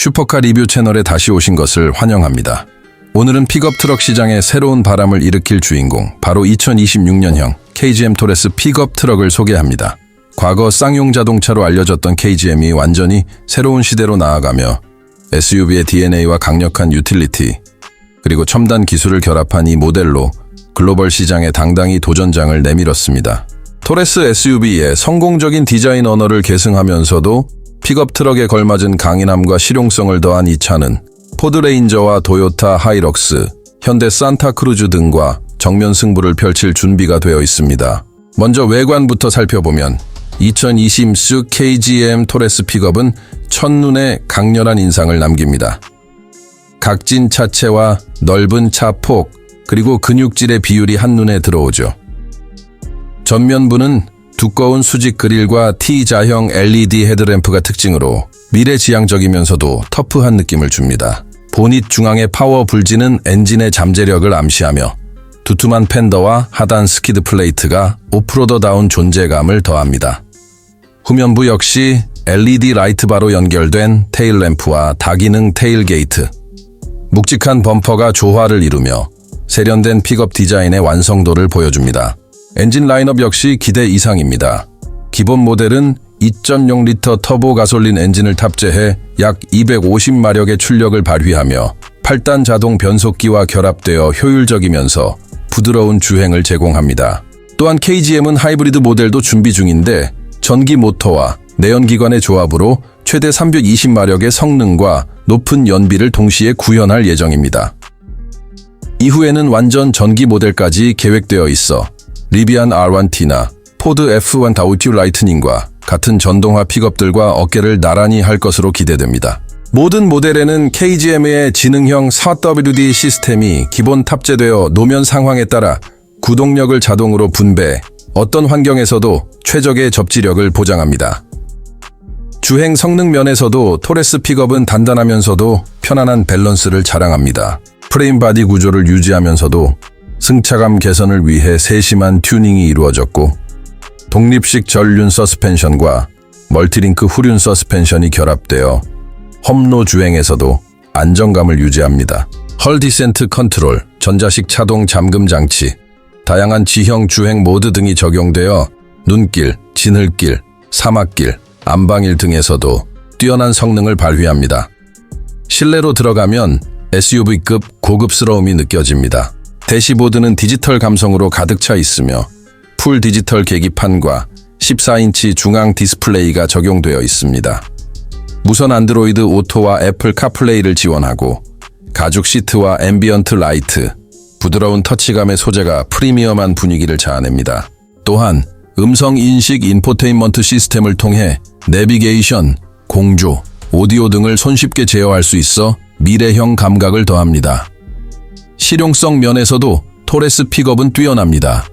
슈퍼카 리뷰 채널에 다시 오신 것을 환영합니다. 오늘은 픽업 트럭 시장에 새로운 바람을 일으킬 주인공, 바로 2026년형 KGM 토레스 픽업 트럭을 소개합니다. 과거 쌍용 자동차로 알려졌던 KGM이 완전히 새로운 시대로 나아가며 SUV의 DNA와 강력한 유틸리티, 그리고 첨단 기술을 결합한 이 모델로 글로벌 시장에 당당히 도전장을 내밀었습니다. 토레스 SUV의 성공적인 디자인 언어를 계승하면서도 픽업 트럭에 걸맞은 강인함과 실용성을 더한 이 차는 포드 레인저와 도요타 하이럭스, 현대 산타 크루즈 등과 정면 승부를 펼칠 준비가 되어 있습니다. 먼저 외관부터 살펴보면 2020수 KGM 토레스 픽업은 첫눈에 강렬한 인상을 남깁니다. 각진 차체와 넓은 차폭, 그리고 근육질의 비율이 한눈에 들어오죠. 전면부는 두꺼운 수직 그릴과 T자형 LED 헤드램프가 특징으로 미래지향적이면서도 터프한 느낌을 줍니다. 보닛 중앙의 파워 불지는 엔진의 잠재력을 암시하며 두툼한 팬더와 하단 스키드 플레이트가 오프로더다운 존재감을 더합니다. 후면부 역시 LED 라이트바로 연결된 테일램프와 다기능 테일게이트, 묵직한 범퍼가 조화를 이루며 세련된 픽업 디자인의 완성도를 보여줍니다. 엔진 라인업 역시 기대 이상입니다. 기본 모델은 2.0리터 터보 가솔린 엔진을 탑재해 약 250마력의 출력을 발휘하며 8단 자동 변속기와 결합되어 효율적이면서 부드러운 주행을 제공합니다. 또한 KGM은 하이브리드 모델도 준비 중인데 전기 모터와 내연기관의 조합으로 최대 320마력의 성능과 높은 연비를 동시에 구현할 예정입니다. 이후에는 완전 전기 모델까지 계획되어 있어 리비안 R1T나 포드 F1 다우티 라이트닝과 같은 전동화 픽업들과 어깨를 나란히 할 것으로 기대됩니다. 모든 모델에는 KGM의 지능형 4WD 시스템이 기본 탑재되어 노면 상황에 따라 구동력을 자동으로 분배, 어떤 환경에서도 최적의 접지력을 보장합니다. 주행 성능 면에서도 토레스 픽업은 단단하면서도 편안한 밸런스를 자랑합니다. 프레임 바디 구조를 유지하면서도 승차감 개선을 위해 세심한 튜닝이 이루어졌고 독립식 전륜 서스펜션과 멀티링크 후륜 서스펜션이 결합되어 험로 주행에서도 안정감을 유지합니다. 헐 디센트 컨트롤, 전자식 차동 잠금 장치, 다양한 지형 주행 모드 등이 적용되어 눈길, 지늘길, 사막길, 안방일 등에서도 뛰어난 성능을 발휘합니다. 실내로 들어가면 SUV급 고급스러움이 느껴집니다. 대시보드는 디지털 감성으로 가득 차 있으며 풀 디지털 계기판과 14인치 중앙 디스플레이가 적용되어 있습니다. 무선 안드로이드 오토와 애플 카플레이를 지원하고 가죽 시트와 앰비언트 라이트, 부드러운 터치감의 소재가 프리미엄한 분위기를 자아냅니다. 또한 음성 인식 인포테인먼트 시스템을 통해 내비게이션, 공조, 오디오 등을 손쉽게 제어할 수 있어 미래형 감각을 더합니다. 실용성 면에서도 토레스 픽업은 뛰어납니다.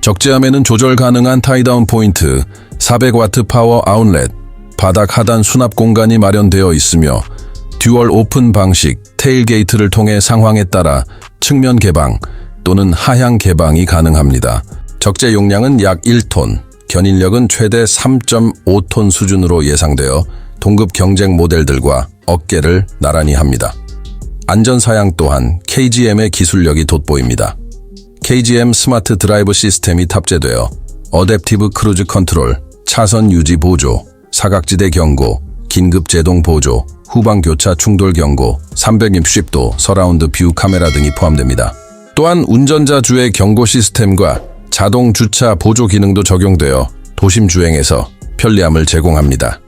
적재함에는 조절 가능한 타이다운 포인트, 400와트 파워 아웃렛, 바닥 하단 수납 공간이 마련되어 있으며 듀얼 오픈 방식, 테일게이트를 통해 상황에 따라 측면 개방 또는 하향 개방이 가능합니다. 적재 용량은 약 1톤, 견인력은 최대 3.5톤 수준으로 예상되어 동급 경쟁 모델들과 어깨를 나란히 합니다. 안전사양 또한 KGM의 기술력이 돋보입니다. KGM 스마트 드라이브 시스템이 탑재되어 어댑티브 크루즈 컨트롤, 차선 유지 보조, 사각지대 경고, 긴급 제동 보조, 후방 교차 충돌 경고, 360도 서라운드 뷰 카메라 등이 포함됩니다. 또한 운전자 주의 경고 시스템과 자동 주차 보조 기능도 적용되어 도심 주행에서 편리함을 제공합니다.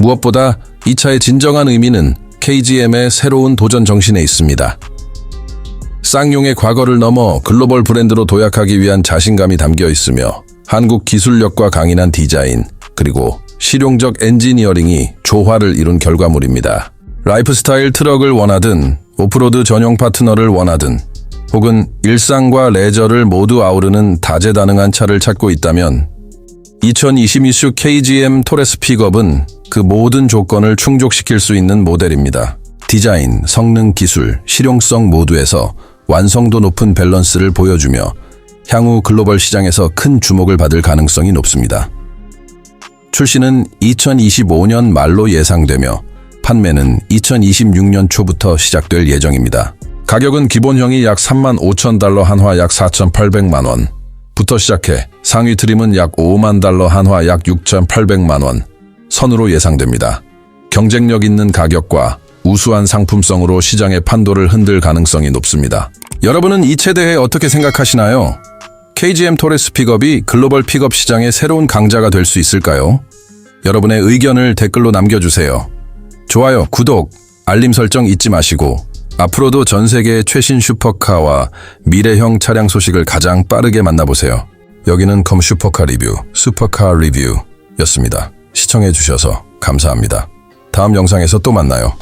무엇보다 이 차의 진정한 의미는 KGM의 새로운 도전 정신에 있습니다. 쌍용의 과거를 넘어 글로벌 브랜드로 도약하기 위한 자신감이 담겨 있으며 한국 기술력과 강인한 디자인 그리고 실용적 엔지니어링이 조화를 이룬 결과물입니다. 라이프스타일 트럭을 원하든 오프로드 전용 파트너를 원하든 혹은 일상과 레저를 모두 아우르는 다재다능한 차를 찾고 있다면 2022수 KGM 토레스 픽업은 그 모든 조건을 충족시킬 수 있는 모델입니다. 디자인, 성능, 기술, 실용성 모두에서 완성도 높은 밸런스를 보여주며 향후 글로벌 시장에서 큰 주목을 받을 가능성이 높습니다. 출시는 2025년 말로 예상되며 판매는 2026년 초부터 시작될 예정입니다. 가격은 기본형이 약 3만 5천 달러 한화 약 4,800만 원. 부터 시작해 상위 트림은 약 5만 달러 한화 약 6,800만 원 선으로 예상됩니다. 경쟁력 있는 가격과 우수한 상품성으로 시장의 판도를 흔들 가능성이 높습니다. 여러분은 이 차대에 어떻게 생각하시나요? KGM 토레스 픽업이 글로벌 픽업 시장의 새로운 강자가 될 수 있을까요? 여러분의 의견을 댓글로 남겨주세요. 좋아요, 구독, 알림 설정 잊지 마시고 앞으로도 전 세계의 최신 슈퍼카와 미래형 차량 소식을 가장 빠르게 만나보세요. 여기는 컴 슈퍼카 리뷰, 슈퍼카 리뷰였습니다. 시청해주셔서 감사합니다. 다음 영상에서 또 만나요.